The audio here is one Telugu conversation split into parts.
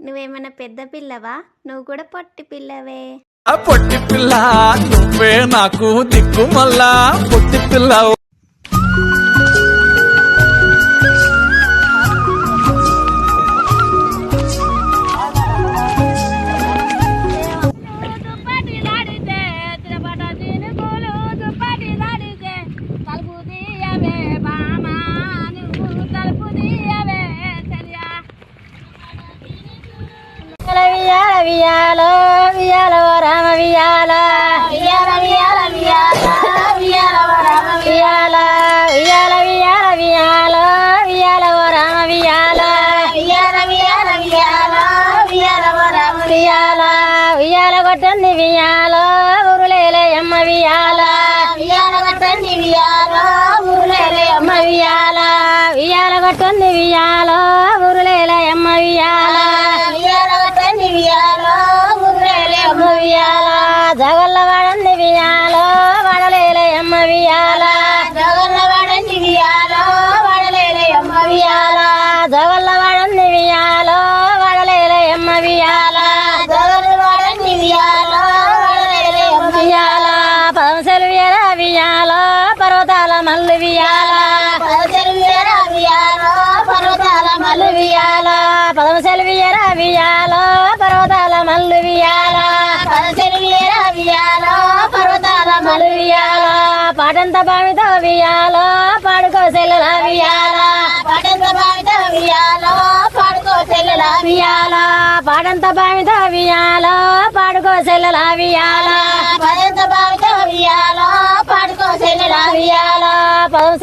నువ్వేమైనా పెద్ద పిల్లవా? నువ్వు కూడా పొట్టి పిల్లవే. పొట్టి పిల్ల నువ్వే నాకు దిక్కు మళ్ళా. పొట్టి పిల్ల వియాల వియాల రామ వియాల. వియాల వియాల వియాల వియాల రామ వియాల వియాల వియాల వియాల వియాల ఓ రామ వియాల. వియాల వియాల వియాల వియాల ఓ రామ వియాల వియాల కొట్టండి వియాల ఊరులేలే అమ్మ వియాల. వియాల కొట్టండి వియాల ఊరులేలే అమ్మ వియాల. వియాల కొట్టండి వియాల పదవ పదసలు వియల వియాల పర్వతాల మల్లు వియాల పదసలు వియల వియాల పర్వతాల మల్లు వియాల పాటంత బావితో వియాల పాడుకో సెల్లల వియాల పాటంత బావితో వియాల పాడుకో సెల్లల వియాల పాటంత బావితో వియాల పాడుకో సెల్లల వియాల పాటంత బావితో వియాల పాడుకో సెల్లల వియాల పదం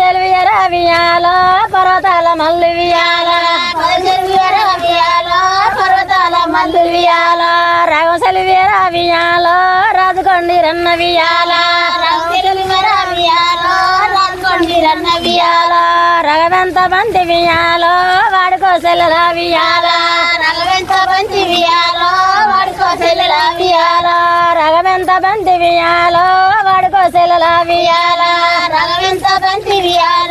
సెలవియర వియాల రాజుకొండి రన్న వియాల. రాగం సెలవియర వియాల రాజుకొండి రన్న వియాల. రగవంత బంతి వియాల వాడుకో సెల్లల వియాల. రగవంత బంతి వియాల వాడుకో సెల్లల వియాల. రగవంత బంతి వియాల వాడుకో సెల్లల వియాల. రగవంత బంతి వియాల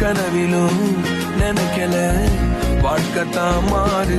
கனவிலும் நினைக்கல. வாழ்க்கத்தான் மாறு